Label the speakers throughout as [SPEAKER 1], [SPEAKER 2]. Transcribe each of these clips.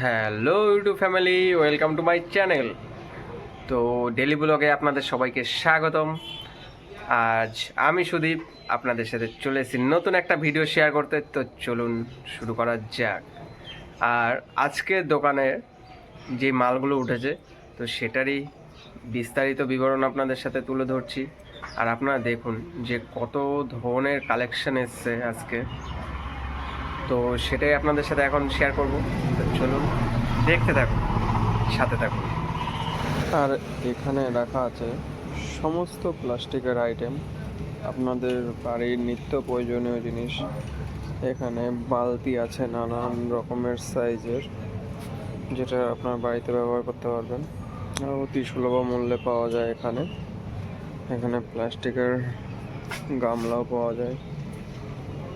[SPEAKER 1] Hello YouTube family, welcome to my channel. তো daily ব্লগে আপনাদের সবাইকে স্বাগতম। আজ আমি সুদীপ, আপনাদের সাথে চলে এসেছি নতুন একটা ভিডিও শেয়ার করতে। তো চলুন শুরু করা যাক। আর আজকে দোকানে যে মালগুলো উঠেছে, তো সেটারই বিস্তারিত বিবরণ আপনাদের সাথে তুলে ধরছি। আর আপনারা দেখুন যে কত ধরনের কালেকশন এসছে আজকে। তো সেটাই আপনাদের সাথে এখন শেয়ার করব। চলুন, দেখতে থাকুন, সাথে থাকুন।
[SPEAKER 2] আর এখানে রাখা আছে সমস্ত প্লাস্টিকের আইটেম আপনাদের বাড়ির নিত্য প্রয়োজনীয় জিনিস। এখানে বালতি আছে নানান রকমের সাইজের যেটা আপনার বাড়িতে ব্যবহার করতে পারবেন। অতি সুলভ মূল্যে পাওয়া যায় এখানে। এখানে প্লাস্টিকের গামলাও পাওয়া যায়।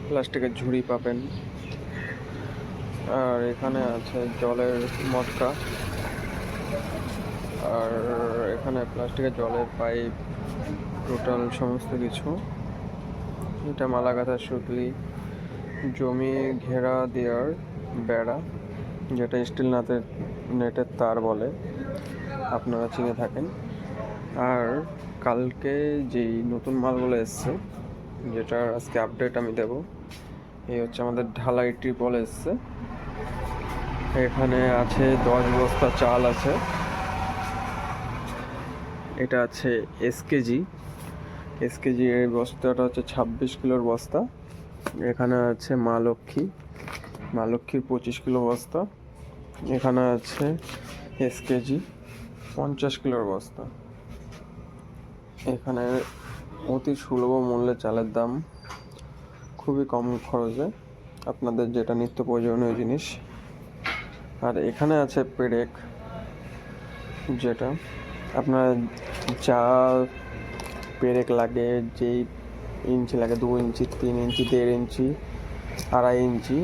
[SPEAKER 2] প্লাস্টিকের ঝুড়ি পাবেন। আর এখানে আছে জলের মটকা। আর এখানে প্লাস্টিকের জলের পাইপ, টোটাল সমস্ত কিছু। এটা মালাগাথা সুতলি। জমি ঘেরা দেওয়ার বেড়া, যেটা স্টিল নাতের নেটের তার বলে, আপনারা চিনে থাকেন। আর কালকে যেই নতুন মালগুলো এসছে যেটার আজকে আপডেট আমি দেব, এই হচ্ছে আমাদের ঢালাই ট্রিপল এসছে এখানে আছে দশ বস্তা চাল আছে। এটা আছে এসকেজি এসকেজি এর বস্তাটা হচ্ছে ছাব্বিশ কিলোর বস্তা। এখানে আছে মা লক্ষ্মী। মা লক্ষ্মীর পঁচিশ কিলো বস্তা। এখানে আছে এসকেজি পঞ্চাশ কিলোর বস্তা। এখানে অতি সুলভ মূল্যে চালের দাম খুবই কম খরচে আপনাদের যেটা নিত্য প্রয়োজনীয় জিনিস। আর এখানে আছে পেরেক, যেটা আপনার যা পেরেক লাগে, যেই ইঞ্চি লাগে, দু ইঞ্চি, তিন ইঞ্চি, দেড় ইঞ্চি, আড়াই ইঞ্চি,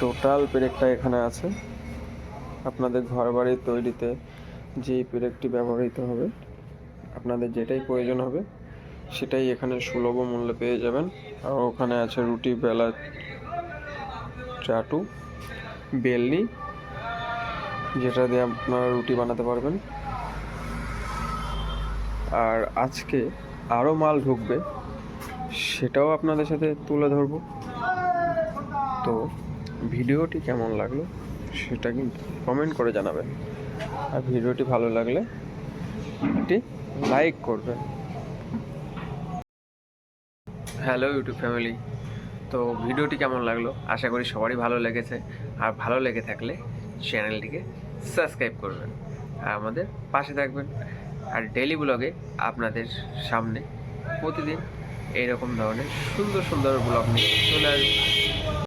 [SPEAKER 2] টোটাল পেরেকটা এখানে আছে। আপনাদের ঘর বাড়ি তৈরিতে যেই পেরেকটি ব্যবহৃত হবে, আপনাদের যেটাই প্রয়োজন হবে সেটাই এখানে সুলভ মূল্যে পেয়ে যাবেন। আর ওখানে আছে রুটি, বেলা চাটু, বেলনি, যেটা দিয়ে আপনারা রুটি বানাতে পারবেন। আর আজকে আরও মাল ঢুকবে, সেটাও আপনাদের সাথে তুলে ধরবো। তো ভিডিওটি কেমন লাগল সেটা কিন্তু কমেন্ট করে জানাবেন। আর ভিডিওটি ভালো লাগলে একটি লাইক করবেন।
[SPEAKER 1] Hello YouTube family. তো ভিডিওটি কেমন লাগল? আশা করি সবারই ভালো লেগেছে। আর ভালো লেগে থাকলে চ্যানেলটিকে সাবস্ক্রাইব করবেন। আর আমাদের পাশে থাকবেন। আর ডেলি ব্লগে আপনাদের সামনে প্রতিদিন এইরকম ধরনের সুন্দর সুন্দর ব্লগ নিয়ে চলে আসবে।